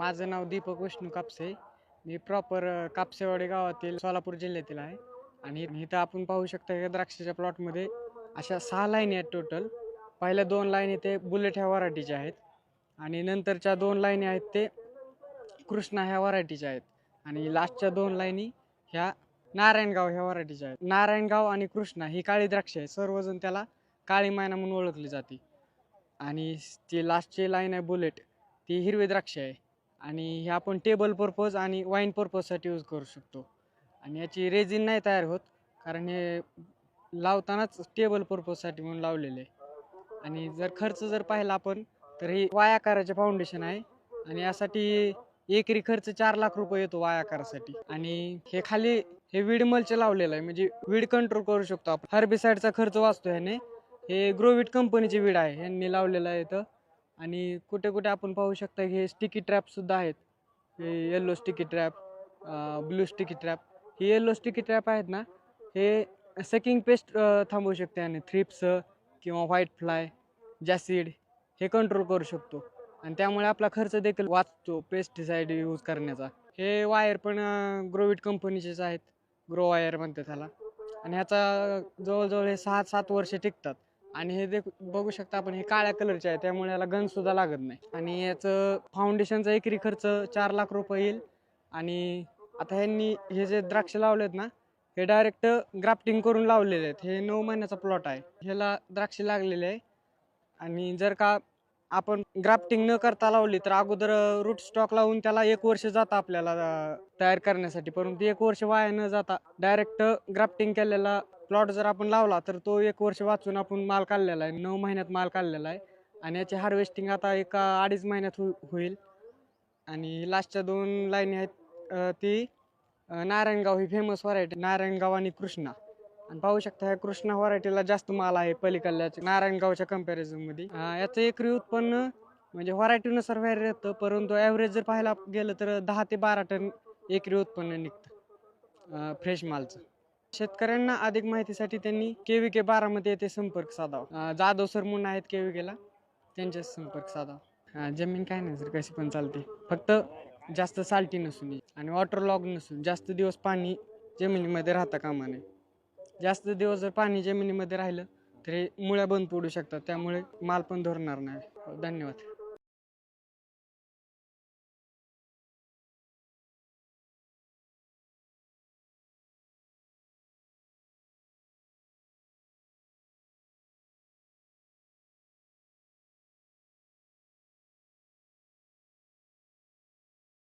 माझं नाव दीपक विष्णू कापसे. मी प्रॉपर कापसेवाडी गावातील सोलापूर जिल्ह्यातील आहे. आणि इथं आपण पाहू शकता या द्राक्षाच्या प्लॉटमध्ये अशा सहा लाईनी आहेत टोटल पहिल्या दोन लाईनी ते बुलेट ह्या व्हरायटीच्या आहेत. आणि नंतरच्या दोन लाईनी आहेत ते कृष्णा ह्या व्हरायटीच्या आहेत. आणि लास्टच्या दोन लाईनी ह्या नारायणगाव ह्या व्हरायटीच्या आहेत. नारायणगाव आणि कृष्णा ही काळी द्राक्ष आहे सर्वजण त्याला काळी मायना म्हणून ओळखली जाते. आणि ती लास्टची लाईन आहे बुलेट ती हिरवी द्राक्ष आहे. आणि हे आपण टेबल पर्पज आणि वाईन पर्पजसाठी यूज करू शकतो. आणि याची रेझिन नाही तयार होत कारण हे लावतानाच टेबल पर्पजसाठी म्हणून लावलेले आहे. आणि जर खर्च जर पाहिला आपण तर ही वायाकाराचे फाउंडेशन आहे. आणि यासाठी एकरी खर्च चार लाख रुपये येतो वायाकारासाठी. आणि हे खाली हे वीड मलचे लावलेलं आहे. म्हणजे वीड कंट्रोल करू शकतो आपण. हर्बिसाईडचा खर्च वाचतो ह्याने. हे ग्रोविट कंपनीचे वीड आहे. ह्यांनी लावलेलं आहे इथं. आणि कुठे कुठे आपण पाहू शकता हे स्टिकी ट्रॅपसुद्धा आहेत. हे yellow sticky trap blue sticky trap हे येल्लो स्टिकी ट्रॅप आहेत ना हे सेकिंग पेस्ट थांबवू शकते आणि थ्रिप्स किंवा व्हाईट फ्लाय जॅसिड हे कंट्रोल करू शकतो. आणि त्यामुळे आपला खर्च देखील वाचतो पेस्टिसाईड यूज करण्याचा. हे वायर पण ग्रोविट कंपनीचेच आहेत. ग्रो वायर म्हणते त्याला आणि ह्याचा जवळजवळ हे सहा सात वर्षे टिकतात. आणि हे देख बघू शकता आपण हे काळ्या कलरचे आहे त्यामुळे याला गन सुद्धा लागत नाही. आणि याचं फाउंडेशनचा एकरी खर्च चार लाख रुपये येईल. आणि आता ह्यांनी हे जे द्राक्ष लावलेत ना हे डायरेक्ट ग्राफ्टिंग करून लावलेले आहेत. हे नऊ महिन्याचा प्लॉट आहे. ह्याला द्राक्ष लागलेले आहे. आणि जर का आपण ग्राफ्टिंग न करता लावली तर अगोदर रूट स्टॉक लावून त्याला एक वर्ष जातं आपल्याला तयार करण्यासाठी. परंतु एक वर्ष वाया न जाता डायरेक्ट ग्राफ्टिंग केलेला प्लॉट जर आपण लावला तर तो एक वर्ष वाचून आपण माल काढलेला आहे. नऊ महिन्यात माल काढलेला आहे. आणि याची हार्वेस्टिंग आता एका अडीच महिन्यात हो होईल. आणि लास्टच्या दोन लाईनी आहेत ती नारायणगाव. ही फेमस व्हरायटी नारायणगाव आणि कृष्णा. आणि पाहू शकता ह्या कृष्णा व्हरायटीला जास्त माल आहे पलीकडल्याच्या नारायणगावच्या कम्पॅरिझनमध्ये याचं एकरी उत्पन्न म्हणजे व्हरायटीनुसार व्हॅरी येतं परंतु ॲव्हरेज जर पाहायला गेलं तर दहा ते बारा टन एकरी उत्पन्न निघतं फ्रेश मालचं. शेतकऱ्यांना अधिक माहितीसाठी त्यांनी के के बारामध्ये येथे संपर्क साधावा. जाधव सर म्हणून आहेत के व्ही केला त्यांच्याशी संपर्क साधावा. जमीन काय नाही सर कशी पण चालते. फक्त जास्त साल्टी नसून आणि वॉटर लॉग नसून जास्त दिवस पाणी जमिनीमध्ये राहता कामा नये. जास्त दिवस जर पाणी जमिनीमध्ये राहिलं तर हे मुळ्या बंद पडू शकतात. त्यामुळे माल पण धरणार नाही. हो, धन्यवाद.